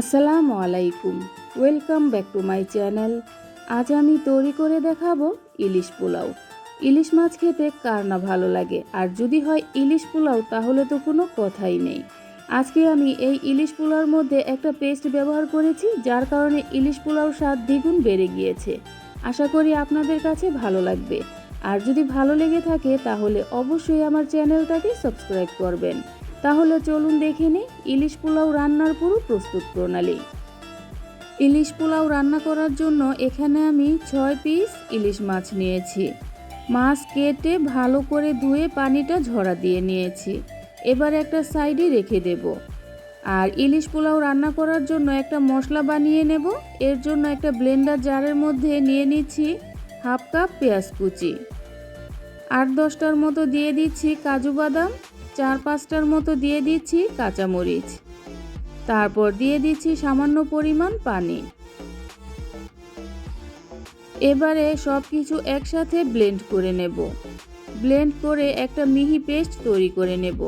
আসসালামু আলাইকুম। Welcome back to my channel আজ আমি তৈরি করে দেখাবো ইলিশ পোলাও। ইলিশ মাছ খেতে কার না ভালো লাগে? আর যদি হয় ইলিশ পোলাও, তাহলে তো কোনো কথাই নেই। আজকে আমি এই ইলিশ পোলাওর মধ্যে একটা পেস্ট ব্যবহার করেছি, যার কারণে ইলিশ পোলাওর স্বাদ দ্বিগুণ বেড়ে গিয়েছে। আশা করি আপনাদের কাছে ভালো লাগবে। আর যদি ভালো লেগে থাকে, তাহলে অবশ্যই আমার চ্যানেলটাকে সাবস্ক্রাইব করবেন। তাহলে চলুন দেখে নিই ইলিশ পোলাও রান্নার পুরো প্রস্তুত প্রণালী। ইলিশ পোলাও রান্না করার জন্য এখানে আমি ছয় পিস ইলিশ মাছ নিয়েছি। মাছ কেটে ভালো করে ধুয়ে পানিটা ঝরা দিয়ে নিয়েছি। এবার একটা সাইডে রেখে দেব। আর ইলিশ পোলাও রান্না করার জন্য একটা মশলা বানিয়ে নেব। এর জন্য একটা ব্লেন্ডার জারের মধ্যে নিয়ে নিচ্ছি হাফ কাপ পেঁয়াজ কুচি। আট দশটার মতো দিয়ে দিচ্ছি কাজু বাদাম। চার পাঁচটার মতো দিয়ে দিচ্ছি কাঁচামরিচ। তারপর দিয়ে দিচ্ছি সামান্য পরিমাণ পানি। এবারে সব কিছু একসাথে ব্লেন্ড করে নেব। ব্লেন্ড করে একটা মিহি পেস্ট তৈরি করে নেব।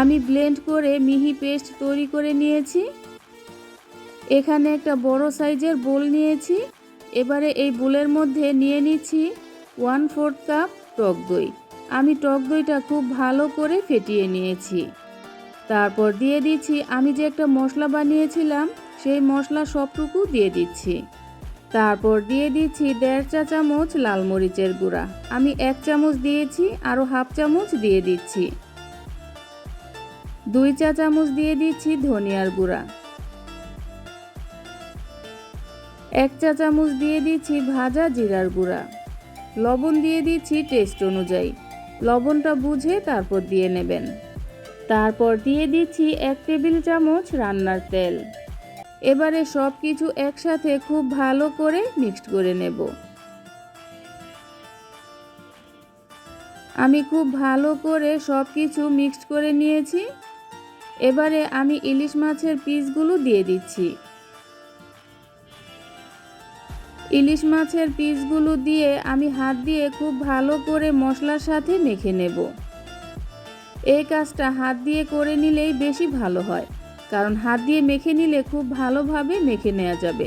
আমি ব্লেন্ড করে মিহি পেস্ট তৈরি করে নিয়েছি। এখানে একটা বড় সাইজের বোল নিয়েছি। এবারে এই বোলের মধ্যে নিয়ে নিচ্ছি ওয়ান ফোর্থ কাপ টক দই। আমি টক দইটা খুব ভালো করে ফেটিয়ে নিয়েছি। তারপর দিয়ে দিচ্ছি, আমি যে একটা মশলা বানিয়েছিলাম, সেই মশলা সবটুকু দিয়ে দিচ্ছি। তারপর দিয়ে দিচ্ছি দেড় চা চামচ লাল মরিচের গুঁড়া। আমি এক চামচ দিয়েছি, আরও হাফ চামচ দিয়ে দিচ্ছি। দুই চা চামচ দিয়ে দিচ্ছি ধনিয়ার গুঁড়া। এক চা চামচ দিয়ে দিচ্ছি ভাজা জিরার গুঁড়া। লবণ দিয়ে দিচ্ছি টেস্ট অনুযায়ী। লবণটা বুঝে তারপর দিয়ে নেবেন। তারপর দিয়ে দিচ্ছি এক টেবিল চামচ রান্নার তেল। এবারে সব কিছু একসাথে খুব ভালো করে মিক্সড করে নেব। আমি খুব ভালো করে সব কিছু মিক্সড করে নিয়েছি। এবারে আমি ইলিশ মাছের পিসগুলো দিয়ে দিচ্ছি। ইলিশ মাছের পিসগুলো দিয়ে আমি হাত দিয়ে খুব ভালো করে মশলার সাথে মেখে নেব। এই কাজটা হাত দিয়ে করে নিলেই বেশি ভালো হয়, কারণ হাত দিয়ে মেখে নিলে খুব ভালোভাবে মেখে নেওয়া যাবে।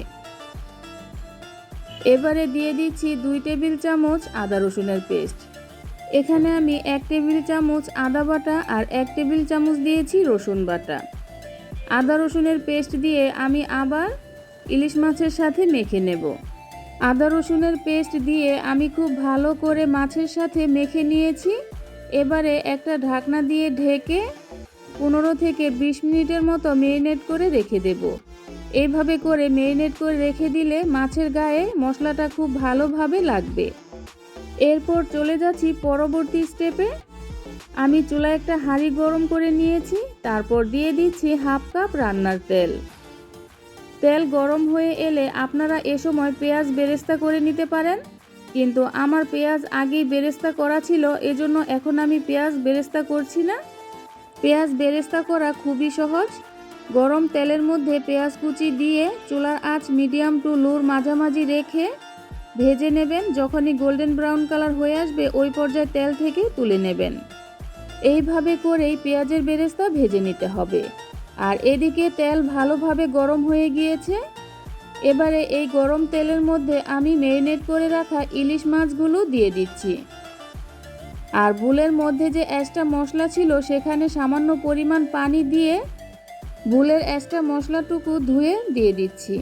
এবারে দিয়ে দিচ্ছি দুই টেবিল চামচ আদা রসুনের পেস্ট। এখানে আমি এক টেবিল চামচ আদা বাটা আর এক টেবিল চামচ দিয়েছি রসুন বাটা। আদা রসুনের পেস্ট দিয়ে আমি আবার ইলিশ মাছের সাথে মেখে নেব। আদা রসুনের পেস্ট দিয়ে আমি খুব ভালো করে মাছের সাথে মেখে নিয়েছি। এবারে একটা ঢাকনা দিয়ে ঢেকে পনেরো থেকে বিশ মিনিটের মতো মেরিনেট করে রেখে দেব। এইভাবে করে মেরিনেট করে রেখে দিলে মাছের গায়ে মশলাটা খুব ভালোভাবে লাগবে। এরপর চলে যাচ্ছি পরবর্তী স্টেপে। আমি চুলায় একটা হাঁড়ি গরম করে নিয়েছি, তারপর দিয়ে দিচ্ছি হাফ কাপ রান্নার তেল। তেল গরম হয়ে এলে আপনারা এ সময় পেঁয়াজ বেরেস্তা করে নিতে পারেন। কিন্তু আমার পেঁয়াজ আগেই বেরেস্তা করা ছিল, এজন্য এখন আমি পেঁয়াজ বেরেস্তা করছি না। পেঁয়াজ বেরেস্তা করা খুবই সহজ। গরম তেলের মধ্যে পেঁয়াজ কুচি দিয়ে চুলার আঁচ মিডিয়াম টু লোর মাঝামাঝি রেখে ভেজে নেবেন। যখনই গোল্ডেন ব্রাউন কালার হয়ে আসবে, ওই পর্যায়ে তেল থেকে তুলে নেবেন। এইভাবে করেই পেঁয়াজের বেরেস্তা ভেজে নিতে হবে। আর এদিকে তেল ভালোভাবে গরম হয়ে গিয়েছে। এবারে এই গরম তেলের মধ্যে আমি মেরিনেট করে রাখা ইলিশ মাছগুলো দিয়ে দিচ্ছি। আর বুলের মধ্যে যে এক্সট্রা মশলা ছিল, সেখানে সামান্য পরিমাণ পানি দিয়ে বুলের এক্সট্রা মশলাটুকু ধুয়ে দিয়ে দিচ্ছি।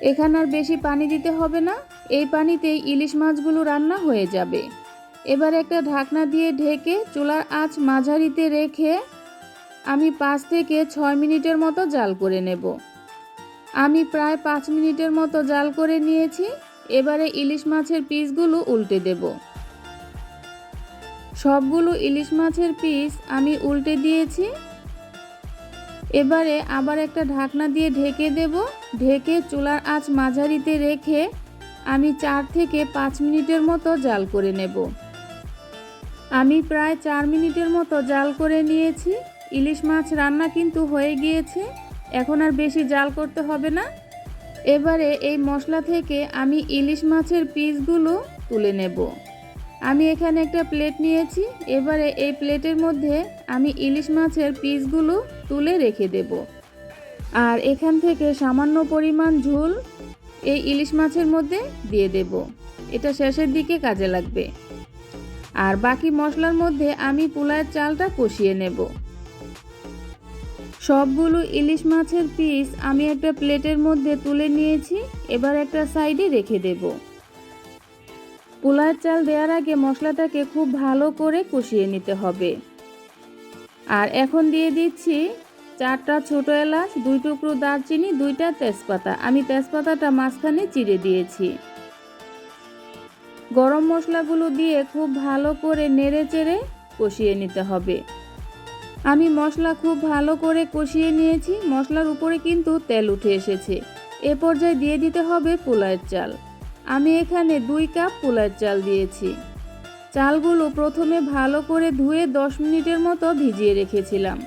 এখানে আর বেশি পানি দিতে হবে না। এই পানিতেই ইলিশ মাছগুলো রান্না হয়ে যাবে। এবার একটা ঢাকনা দিয়ে ঢেকে চুলার আঁচ মাঝারিতে রেখে আমি পাঁচ থেকে ছয় মিনিটের মতো জাল করে নেব। আমি প্রায় পাঁচ মিনিটের মতো জাল করে নিয়েছি, এবারে ইলিশ মাছের পিসগুলো উল্টে দেব। সবগুলো ইলিশ মাছের পিস আমি উল্টে দিয়েছি। এবারে আবার একটা ঢাকনা দিয়ে ঢেকে দেব। ঢেকে চুলার আঁচ মাঝারিতে রেখে আমি চার থেকে পাঁচ মিনিটের মতো জাল করে নেব। আমি প্রায় চার মিনিটের মতো জাল করে নিয়েছি। ইলিশ মাছ রান্না কিন্তু হয়ে গিয়েছে, এখন আর বেশি জাল করতে হবে না। এবারে এই মশলা থেকে আমি ইলিশ মাছের পিসগুলো তুলে নেব। আমি এখানে একটা প্লেট নিয়েছি, এবারে এই প্লেটের মধ্যে আমি ইলিশ মাছের পিসগুলো তুলে রেখে দেব। আর এখান থেকে সামান্য পরিমাণ ঝোল এই ইলিশ মাছের মধ্যে দিয়ে দেব। এটা শেষের দিকে কাজে লাগবে। আর বাকি মশলার মধ্যে আমি পোলায়ের চালটা কষিয়ে নেব। সবগুলো ইলিশ মাছের পিস আমি একটা প্লেটের মধ্যে তুলে নিয়েছি, এবার একটা সাইডে রেখে দেব। পোলার চাল দেওয়ার আগে মশলাটাকে খুব ভালো করে কষিয়ে নিতে হবে। আর এখন দিয়ে দিচ্ছি চারটা ছোট এলাচ, দুই টুকরো দারচিনি, দুইটা তেজপাতা। আমি তেজপাতাটা মাঝখানে চিড়ে দিয়েছি। গরম মশলাগুলো দিয়ে খুব ভালো করে নেড়ে চেড়ে কষিয়ে নিতে হবে। আমি মশলা খুব ভালো করে কষিয়ে নিয়েছি। মশলার উপরে কিন্তু তেল উঠে এসেছে। এ পর্যায়ে দিয়ে দিতে হবে পোলায়ের চাল। আমি এখানে দুই কাপ পোলায়ের চাল দিয়েছি। চালগুলো প্রথমে ভালো করে ধুয়ে দশ মিনিটের মতো ভিজিয়ে রেখেছিলাম।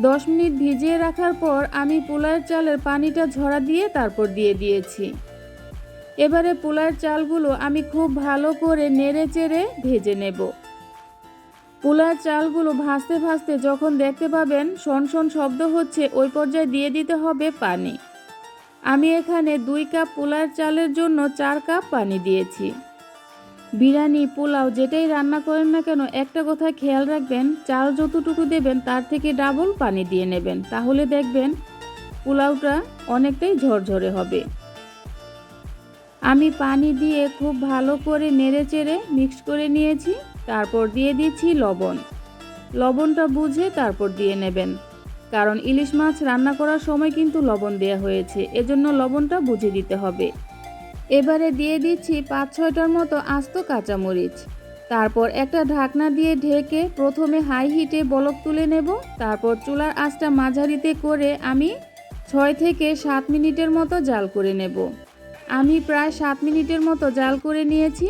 দশ মিনিট ভিজিয়ে রাখার পর আমি পোলায়ের চালের পানিটা ঝরা দিয়ে তারপর দিয়ে দিয়েছি। এবারে পোলায়ের চালগুলো আমি খুব ভালো করে নেড়ে চেড়ে ভেজে নেব। পোলার চালগুলো ভাসতে ভাসতে যখন দেখতে পাবেন, শন শব্দ হচ্ছে, ওই পর্যায়ে দিয়ে দিতে হবে পানি। আমি এখানে দুই কাপ পোলার চালের জন্য চার কাপ পানি দিয়েছি। বিরিয়ানি, পোলাও যেটাই রান্না করেন না কেন, একটা কথা খেয়াল রাখবেন, চাল যতটুকু দেবেন তার থেকে ডাবল পানি দিয়ে নেবেন। তাহলে দেখবেন পোলাওটা অনেকটাই ঝরঝরে হবে। আমি পানি দিয়ে খুব ভালো করে নেড়ে চেড়ে মিক্স করে নিয়েছি। তারপর দিয়ে দিচ্ছি লবণ। লবণটা বুঝে তারপর দিয়ে নেবেন। কারণ ইলিশ মাছ রান্না করার সময় কিন্তু লবণ দেওয়া হয়েছে, এজন্য লবণটা বুঝে দিতে হবে। এবারে দিয়ে দিচ্ছি পাঁচ ছয়টার মতো আস্ত কাঁচামরিচ। তারপর একটা ঢাকনা দিয়ে ঢেকে প্রথমে হাই হিটে বলক তুলে নেব। তারপর চুলার আঁচটা মাঝারিতে করে আমি ছয় থেকে সাত মিনিটের মতো জাল করে নেব। আমি প্রায় সাত মিনিটের মতো জাল করে নিয়েছি।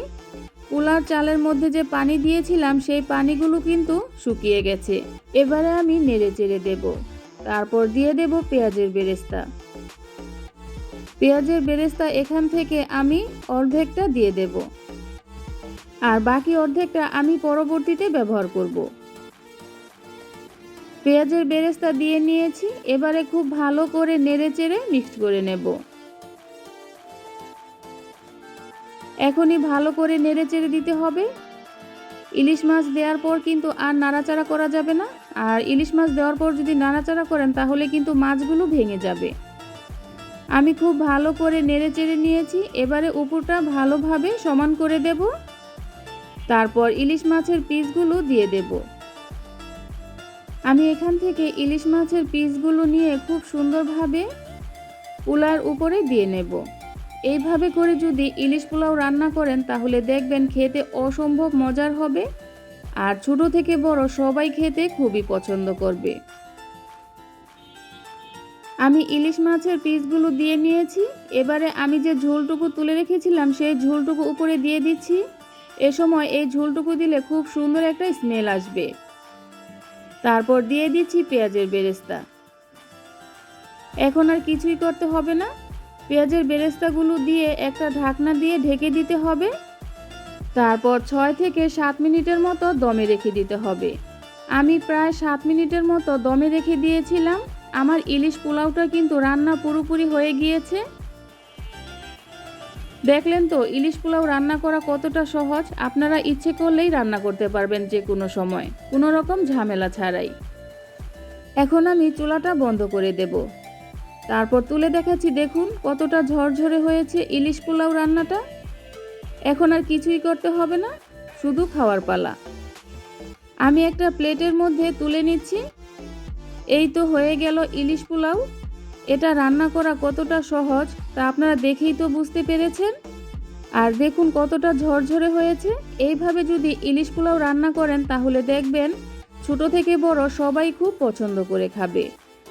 পোলার চালের মধ্যে যে পানি দিয়েছিলাম, সেই পানিগুলো কিন্তু শুকিয়ে গেছে। এবারে আমি নেড়ে চেড়ে দেব। তারপর দিয়ে দেব পেঁয়াজের বেরেস্তা। পেঁয়াজের বেরেস্তা এখান থেকে আমি অর্ধেকটা দিয়ে দেব। আর বাকি অর্ধেকটা আমি পরবর্তীতে ব্যবহার করব। পেঁয়াজের বেরেস্তা দিয়ে নিয়েছি। এবারে খুব ভালো করে নেড়ে চেড়ে মিক্সড করে নেব। এখনই ভালো করে নেড়ে চেড়ে দিতে হবে। ইলিশ মাছ দেওয়ার পর কিন্তু আর নাড়াচাড়া করা যাবে না। আর ইলিশ মাছ দেওয়ার পর যদি নাড়াচাড়া করেন, তাহলে কিন্তু মাছগুলো ভেঙে যাবে। আমি খুব ভালো করে নেড়ে চেড়ে নিয়েছি। এবারে উপরটা ভালোভাবে সমান করে দেব। তারপর ইলিশ মাছের পিসগুলো দিয়ে দেব। আমি এখান থেকে ইলিশ মাছের পিসগুলো নিয়ে খুব সুন্দরভাবে পোলার উপরে দিয়ে নেব। এইভাবে করে যদি ইলিশ পোলাও রান্না করেন, তাহলে দেখবেন খেতে অসম্ভব মজার হবে। আর ছোট থেকে বড় সবাই খেতে খুবই পছন্দ করবে। আমি ইলিশ মাছের পিসগুলো দিয়ে নিয়েছি। এবারে আমি যে ঝোলটুকু তুলে রেখেছিলাম, সেই ঝোলটুকু উপরে দিয়ে দিচ্ছি। এ সময় এই ঝোলটুকু দিলে খুব সুন্দর একটা স্মেল আসবে। তারপর দিয়ে দিচ্ছি পেঁয়াজের বেরেস্তা। এখন আর কিছুই করতে হবে না। পেঁয়াজের বেরেস্তাগুলো দিয়ে একটা ঢাকনা দিয়ে ঢেকে দিতে হবে। তারপর ছয় থেকে সাত মিনিটের মতো দমে রেখে দিতে হবে। আমি প্রায় সাত মিনিটের মতো দমে রেখে দিয়েছিলাম। আমার ইলিশ পোলাওটা কিন্তু রান্না পুরোপুরি হয়ে গিয়েছে। দেখলেন তো, ইলিশ পোলাও রান্না করা কতটা সহজ। আপনারা ইচ্ছে করলেই রান্না করতে পারবেন যে কোনো সময়। কোনো রকম ঝামেলা ছাড়াই। এখন আমি চুলাটা বন্ধ করে দেব। তারপর তুলে দেখাচ্ছি, দেখুন কতটা ঝরঝরে হয়েছে ইলিশ পোলাও রান্নাটা। এখন আর কিছুই করতে হবে না, শুধু খাওয়ার পালা। আমি একটা প্লেটের মধ্যে তুলে নিচ্ছি। এই তো হয়ে গেল ইলিশ পোলাও। এটা রান্না করা কতটা সহজ, তা আপনারা দেখেই তো বুঝতে পেরেছেন। আর দেখুন কতটা ঝরঝরে হয়েছে। এইভাবে যদি ইলিশ পোলাও রান্না করেন, তাহলে দেখবেন ছোট থেকে বড় সবাই খুব পছন্দ করে খাবে।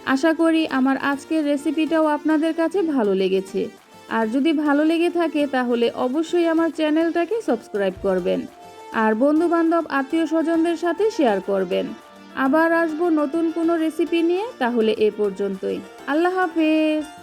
আশা করি আমার আজকের রেসিপিটাও আপনাদের কাছে ভালো লেগেছে। আর যদি ভালো লেগে থাকে তাহলে অবশ্যই আমার চ্যানেলটাকে সাবস্ক্রাইব করবেন। আর বন্ধুবান্ধব আত্মীয় স্বজনদের সাথে শেয়ার করবেন। আবার আসব নতুন কোনো রেসিপি নিয়ে তাহলে এ পর্যন্তই। আল্লাহ হাফেজ!